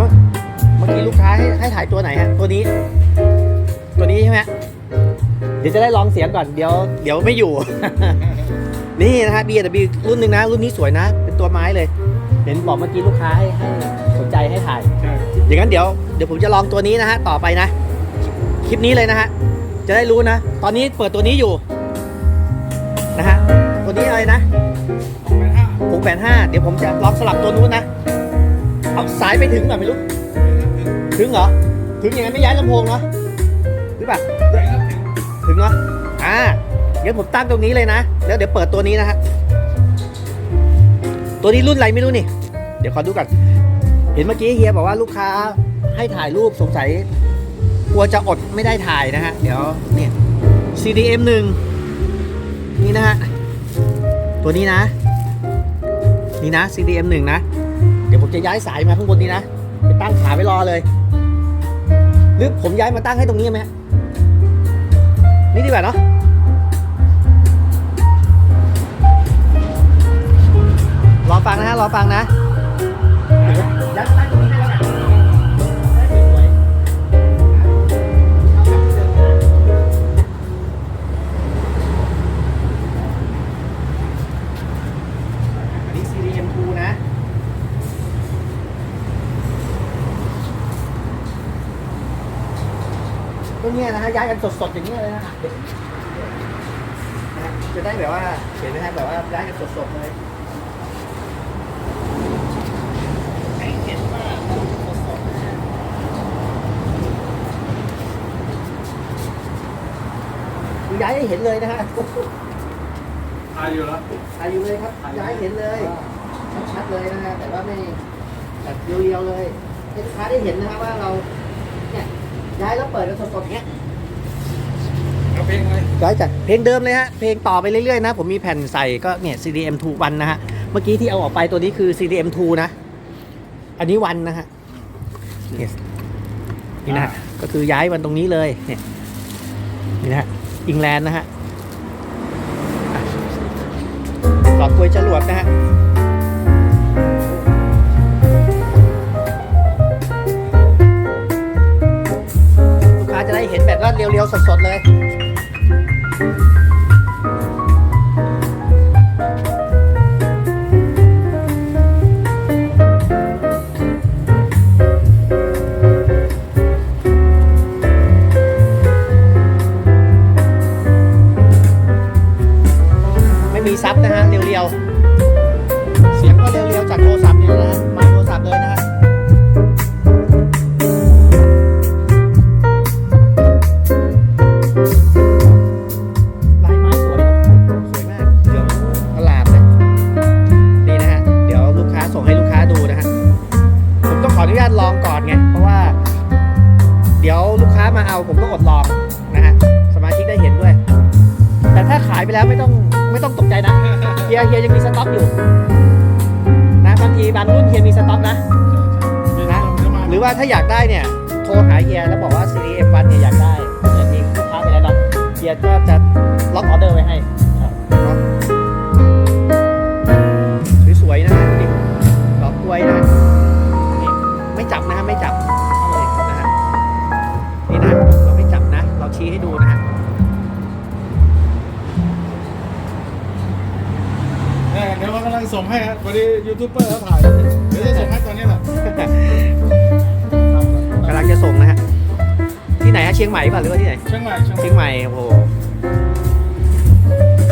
เมื่อเมื่อกี้ลูกค้าให้ให้ถ่ายตัวไหนฮะ ตัวนี้ ตัวนี้ใช่ไหมฮะเดี๋ยวจะได้ลองเสียงก่อน เดี๋ยวเดี๋ยวไม่อยู่ นี่นะฮะ B&W รุ่นหนึ่งนะ รุ่นนี้สวยนะ เป็นตัวไม้เลย เห็นบอกเมื่อกี้ลูกค้าให้ให้สนใจให้ถ่ายใช่อย่างนั้นเดี๋ยวเดี๋ยวผมจะลองตัวนี้นะฮะ ต่อไปนะ คลิปนี้เลยนะฮะ จะได้รู้นะ ตอนนี้เปิดตัวนี้อยู่ นะฮะ ตัวนี้อะไรนะแปดห้าหกแปดห้าเดี๋ยวผมจะลองสลับตัวนู้นนะ เอาสายไปถึงหน่อยไม่รู้ ถึงเหรอ ถึงอย่างนั้นไม่ย้ายลำโพงเนาะหรือเปล่าถึงเนาะอ่างั้นผมตั้งตรงนี้เลยนะ แล้วเดี๋ยวเปิดตัวนี้นะฮะ ตัวนี้รุ่นอะไรไม่รู้นี่ เดี๋ยวขอดูก่อน เห็นเมื่อกี้เฮียบอกว่าลูกค้าให้ถ่ายรูปสงสัยกลัวจะอดไม่ได้ถ่ายนะฮะ เดี๋ยวเนี่ย CDM 1นี่นะฮะ ตัวนี้นะ นี่นะ CDM 1นะเดี๋ ยวผมจะย้ายสายมาข้างบนนี้นะไปตั้งขาไว้รอเลย หรือผมย้ายมาตั้งให้ตรงนี้ไหมนี่ดีกว่าเนาะรอฟังนะฮะรอฟังนะ ก็เนี่ยนะฮะย้ายกันสดๆอย่างนี้เลยนะฮะจะได้แบบว่าเห็นไหมฮะแบบว่าย้ายกันสดๆเลยให้เห็นว่าสดนะฮะย้ายให้เห็นเลยนะฮะทายอยู่แล้วถ่ายอยู่เลยครับ ย้ายเห็นเลยชัดๆเลยนะฮะแต่ว่าไม่แบบเรียวๆเลยให้ลูกค้าได้เห็นนะครับว่าเราเนี่ย ย้ายแล้วเปิดกันสดๆอย่างเงี้ยเอาเพลงอะไรย้ายจากเพลงเดิมเลยฮะ เพลงต่อไปเรื่อยๆนะ ผมมีแผ่นใส่ก็เนี่ย CDM 2วันนะฮะ เมื่อกี้ที่เอาออกไปตัวนี้คือ CDM 2นะ อันนี้วันนะฮะนี่นี่นะฮะก็คือย้ายวันตรงนี้เลยเนี่ยนี่นะฮะอิงแลนด์นะฮะอะหลอดกลวยจรวดนะฮะ เรียวๆสดๆเลย เอาผมก็อดลองนะฮะสมาชิกได้เห็นด้วย แต่ถ้าขายไปแล้วไม่ต้องไม่ต้องตกใจนะเฮียเฮียยังมีสต็อกอยู่นะบางทีบางรุ่นเฮียมีสต็อกนะนะหรือว่าถ้าอยากได้เนี่ยโทรหาเฮียแล้วบอกว่า Series M1 เนี่ยอยากได้เดี๋ยวมีลูกค้าไปแล้วเนาะเฮียก็จะล็อกออเดอร์ไว้ให้ ส่งให้ครับพอดียูทูบเบอร์เขาถ่ายเดี๋ยวจะส่งให้ตอนนี้แหละกำลังจะส่งนะฮะ ที่ไหนฮะเชียงใหม่ป่ะหรือว่าที่ไหน เชียงใหม่เชียงใหม่เชียงใหม่โอ้โห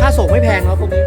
ค่าส่งไม่แพงเนาะพวกนี้